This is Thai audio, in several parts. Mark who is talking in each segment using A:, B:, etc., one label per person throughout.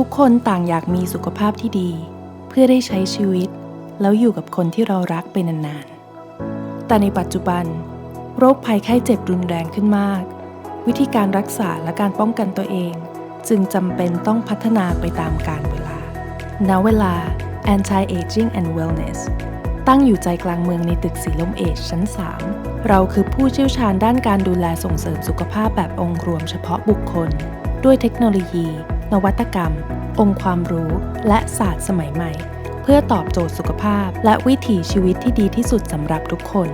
A: ทุกคนต่างอยากมีสุขภาพที่ดี เพื่อได้ใช้ชีวิต แล้วอยู่กับคนที่เรารักไปนานๆ แต่ในปัจจุบัน โรคภัยไข้เจ็บรุนแรงขึ้นมาก วิธีการรักษาและการป้องกันตัวเอง จึงจำเป็นต้องพัฒนาไปตามกาลเวลา ณ เวลา Anti-Aging and Wellness ตั้งอยู่ใจกลางเมืองในตึกสีลมเอชชั้น 3 เราคือผู้เชี่ยวชาญด้านการดูแลส่งเสริมสุขภาพแบบองค์รวมเฉพาะบุคคล ด้วยเทคโนโลยี นวัตกรรม องค์ความรู้ และศาสตร์สมัยใหม่ เพื่อตอบโจทย์สุขภาพ และวิถีชีวิตที่ดีที่สุดสำหรับทุกคน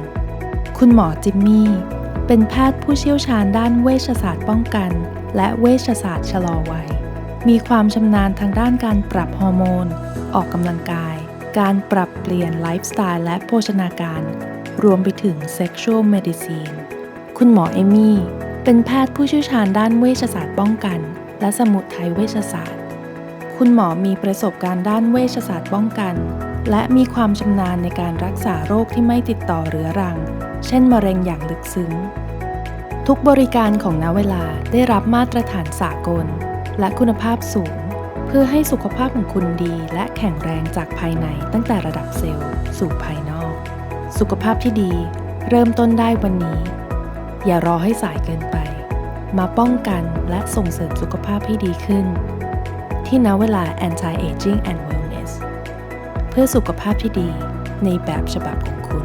A: คุณหมอจิมมี่ เป็นแพทย์ผู้เชี่ยวชาญด้านเวชศาสตร์ป้องกัน และเวชศาสตร์ชะลอวัย มีความชำนาญทางด้านการปรับฮอร์โมน ออกกำลังกาย การปรับเปลี่ยนไลฟ์สไตล์และโภชนาการ รวมไปถึง Sexual Medicine คุณหมอเอมี่เป็นแพทย์ผู้เชี่ยวชาญด้านเวชศาสตร์ป้องกัน และสมุดไทยเวชศาสตร์ คุณหมอมีประสบการณ์ด้านเวชศาสตร์ป้องกัน และมีความชำนาญในการรักษาโรคที่ไม่ติดต่อเรื้อรัง เช่นมะเร็งอย่างลึกซึ้ง ทุกบริการของนาเวลาได้รับมาตรฐานสากล และคุณภาพสูง เพื่อให้สุขภาพของคุณดีและแข็งแรงจากภายในตั้งแต่ระดับเซลล์สู่ภายนอก สุขภาพที่ดี เริ่มต้นได้วันนี้ อย่ารอให้สายเกินไป มาป้องกันและส่งเสริมสุขภาพให้ดีขึ้น ที่นเวลา Anti-Aging and Wellness เพื่อสุขภาพที่ดีในแบบฉบับของคุณ